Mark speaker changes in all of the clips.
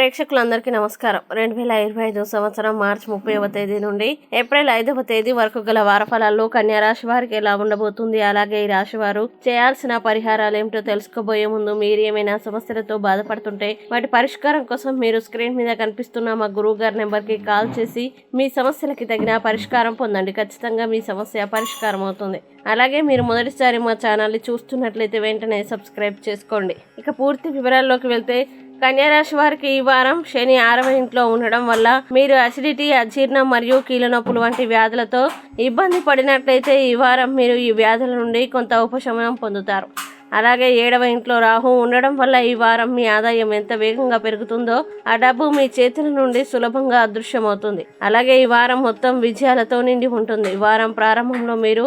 Speaker 1: ప్రేక్షకులందరికీ నమస్కారం. రెండు వేల ఇరవై ఐదు సంవత్సరం మార్చి ముప్పైవ తేదీ నుండి ఏప్రిల్ ఐదవ తేదీ వరకు గల వారఫలాల్లో కన్యా రాశి వారికి ఎలా ఉండబోతుంది? అలాగే ఈ రాశి వారు చేయాల్సిన పరిహారాలు ఏమిటో తెలుసుకోబోయే ముందు మీరు ఏమైనా సమస్యలతో బాధపడుతుంటే వాటి పరిష్కారం కోసం మీరు స్క్రీన్ మీద కనిపిస్తున్న మా గురువు గారి నెంబర్కి కాల్ చేసి మీ సమస్యలకి తగిన పరిష్కారం పొందండి. ఖచ్చితంగా మీ సమస్య పరిష్కారం అవుతుంది. అలాగే మీరు మొదటిసారి మా ఛానల్ని చూస్తున్నట్లయితే వెంటనే సబ్స్క్రైబ్ చేసుకోండి. ఇక పూర్తి వివరాల్లోకి వెళ్తే కన్యారాశి వారికి ఈ వారం శని ఆరవ ఇంట్లో ఉండడం వల్ల మీరు అసిడిటీ అజీర్ణం మరియు కీళ్ళ నొప్పులు వంటి వ్యాధులతో ఇబ్బంది పడినట్లయితే ఈ వారం మీరు ఈ వ్యాధుల నుండి కొంత ఉపశమనం పొందుతారు. అలాగే ఏడవ ఇంట్లో రాహు ఉండడం వల్ల ఈ వారం మీ ఆదాయం ఎంత వేగంగా పెరుగుతుందో ఆ డబ్బు మీ చేతుల నుండి సులభంగా అదృశ్యమవుతుంది. అలాగే ఈ వారం మొత్తం విజయాలతో నిండి ఉంటుంది. ఈ వారం ప్రారంభంలో మీరు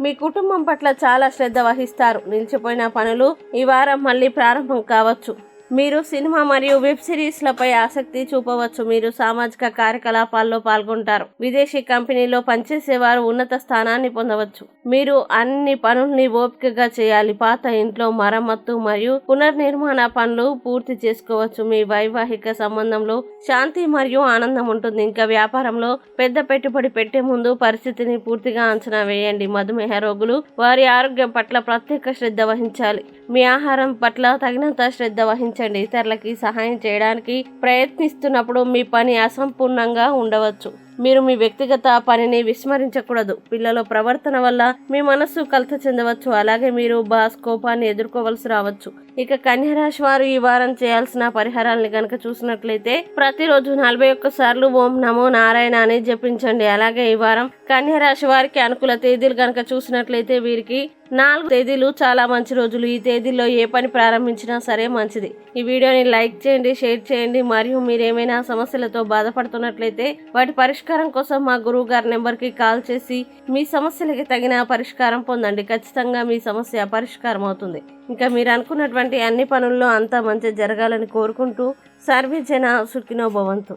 Speaker 1: మీ కుటుంబం పట్ల చాలా శ్రద్ధ వహిస్తారు. నిలిచిపోయిన పనులు ఈ వారం మళ్ళీ ప్రారంభం కావచ్చు. మీరు సినిమా మరియు వెబ్ సిరీస్లపై ఆసక్తి చూపవచ్చు. మీరు సామాజిక కార్యకలాపాల్లో పాల్గొంటారు. విదేశీ కంపెనీలో పనిచేసేవారు ఉన్నత స్థానాన్ని పొందవచ్చు. మీరు అన్ని పనుల్ని ఓపికగా చేయాలి. పాత ఇంట్లో మరమ్మత్తు మరియు పునర్నిర్మాణ పనులు పూర్తి చేసుకోవచ్చు. మీ వైవాహిక సంబంధంలో శాంతి మరియు ఆనందం ఉంటుంది. ఇంకా వ్యాపారంలో పెద్ద పెట్టుబడి పెట్టే ముందు పరిస్థితిని పూర్తిగా అంచనా వేయండి. మధుమేహ రోగులు వారి ఆరోగ్యం పట్ల ప్రత్యేక శ్రద్ధ వహించాలి. మీ ఆహారం పట్ల తగినంత శ్రద్ధ వహించాలి. వహించండి ఇతరులకి సహాయం చేయడానికి ప్రయత్నిస్తున్నప్పుడు మీ పని అసంపూర్ణంగా ఉండవచ్చు. మీరు మీ వ్యక్తిగత పనిని విస్మరించకూడదు. పిల్లల ప్రవర్తన వల్ల మీ మనస్సు కలత చెందవచ్చు. అలాగే మీరు బాస్ కోపాన్ని ఎదుర్కోవలసి రావచ్చు. ఇక కన్యరాశి వారు ఈ వారం చేయాల్సిన పరిహారాలను కనుక చూసినట్లయితే ప్రతిరోజు నలభై ఒక్క సార్లు ఓం నమో నారాయణ అని జపించండి. అలాగే ఈ వారం కన్యరాశి వారికి అనుకూల తేదీలు కనుక చూసినట్లయితే వీరికి నాలుగు తేదీలు చాలా మంచి రోజులు. ఈ తేదీల్లో ఏ పని ప్రారంభించినా సరే మంచిది. ఈ వీడియోని లైక్ చేయండి షేర్ చేయండి. మరియు మీరు ఏమైనా సమస్యలతో బాధపడుతున్నట్లయితే వాటి పరిష్కారం కోసం మా గురువు గారి నెంబర్కి కాల్ చేసి మీ సమస్యలకి తగిన పరిష్కారం పొందండి. ఖచ్చితంగా మీ సమస్య పరిష్కారం అవుతుంది ఇంకా మీరు అనుకున్నటువంటి అన్ని పనుల్లో అంతా మంచి జరగాలని కోరుకుంటూ సర్వే జన సుఖినో భవంతు.